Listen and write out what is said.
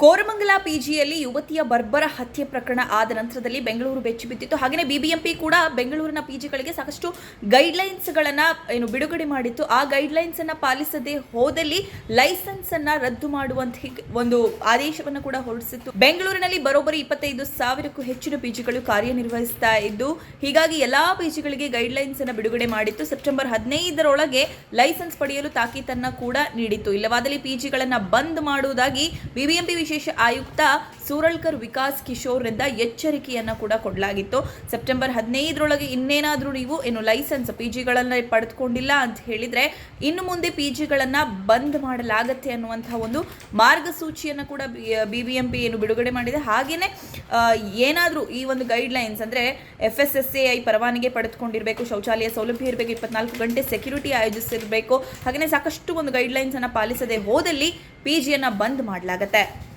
ಕೋರಮಂಗಲ ಪಿಜಿಯಲ್ಲಿ ಯುವತಿಯ ಬರ್ಬರ ಹತ್ಯೆ ಪ್ರಕರಣ ಆದ ನಂತರದಲ್ಲಿ ಬೆಂಗಳೂರು ಬೆಚ್ಚಿ ಬಿದ್ದಿತ್ತು. ಹಾಗೆಯೇ ಬಿಬಿಎಂಪಿ ಕೂಡ ಬೆಂಗಳೂರಿನ ಪಿಜಿಗಳಿಗೆ ಸಾಕಷ್ಟು ಗೈಡ್ಲೈನ್ಸ್ಗಳನ್ನು ಏನು ಬಿಡುಗಡೆ ಮಾಡಿತ್ತು. ಆ ಗೈಡ್ಲೈನ್ಸ್ ಅನ್ನ ಪಾಲಿಸದೆ ಹೋದಲ್ಲಿ ಲೈಸೆನ್ಸ್ ಅನ್ನ ರದ್ದು ಮಾಡುವಂತಹ ಒಂದು ಆದೇಶವನ್ನು ಕೂಡ ಹೊರಡಿಸಿತ್ತು. ಬೆಂಗಳೂರಿನಲ್ಲಿ ಬರೋಬ್ಬರಿ ಇಪ್ಪತ್ತೈದು ಸಾವಿರಕ್ಕೂ ಹೆಚ್ಚಿನ ಪಿಜಿಗಳು ಕಾರ್ಯನಿರ್ವಹಿಸ್ತಾ ಇದ್ದು, ಹೀಗಾಗಿ ಎಲ್ಲಾ ಪಿಜಿಗಳಿಗೆ ಗೈಡ್ಲೈನ್ಸ್ ಅನ್ನ ಬಿಡುಗಡೆ ಮಾಡಿತ್ತು. ಸೆಪ್ಟೆಂಬರ್ ಹದಿನೈದರೊಳಗೆ ಲೈಸೆನ್ಸ್ ಪಡೆಯಲು ತಾಕೀತನ್ನ ಕೂಡ ನೀಡಿತ್ತು. ಇಲ್ಲವಾದಲ್ಲಿ ಪಿಜಿಗಳನ್ನ ಬಂದ್ ಮಾಡುವುದಾಗಿ ಬಿಬಿಎಂಪಿ ವಿಶೇಷ ಆಯುಕ್ತ ಸೂರಳ್ಕರ್ ವಿಕಾಸ್ ಕಿಶೋರ್ನಿಂದ ಎಚ್ಚರಿಕೆಯನ್ನು ಕೂಡ ಕೊಡಲಾಗಿತ್ತು. ಸೆಪ್ಟೆಂಬರ್ ಹದಿನೈದರೊಳಗೆ ಇನ್ನೇನಾದರೂ ನೀವು ಏನು ಲೈಸೆನ್ಸ್ ಪಿ ಜಿಗಳನ್ನು ಪಡೆದುಕೊಂಡಿಲ್ಲ ಅಂತ ಹೇಳಿದ್ರೆ ಇನ್ನು ಮುಂದೆ ಪಿ ಜಿಗಳನ್ನು ಬಂದ್ ಮಾಡಲಾಗತ್ತೆ ಅನ್ನುವಂಥ ಒಂದು ಮಾರ್ಗಸೂಚಿಯನ್ನು ಕೂಡ ಬಿ ಬಿ ಎಂ ಪಿ ಏನು ಬಿಡುಗಡೆ ಮಾಡಿದೆ. ಹಾಗೆಯೇ ಏನಾದರೂ ಈ ಒಂದು ಗೈಡ್ಲೈನ್ಸ್ ಅಂದರೆ F S S A I ಪರವಾನಿಗೆ ಪಡೆದುಕೊಂಡಿರಬೇಕು, ಶೌಚಾಲಯ ಸೌಲಭ್ಯ ಇರಬೇಕು, ಇಪ್ಪತ್ನಾಲ್ಕು ಗಂಟೆ ಸೆಕ್ಯೂರಿಟಿ ಆಯೋಜಿಸಿರಬೇಕು. ಹಾಗೆಯೇ ಸಾಕಷ್ಟು ಒಂದು ಗೈಡ್ಲೈನ್ಸನ್ನು ಪಾಲಿಸದೆ ಹೋದಲ್ಲಿ ಪಿ ಜಿಯನ್ನು ಬಂದ್ ಮಾಡಲಾಗತ್ತೆ.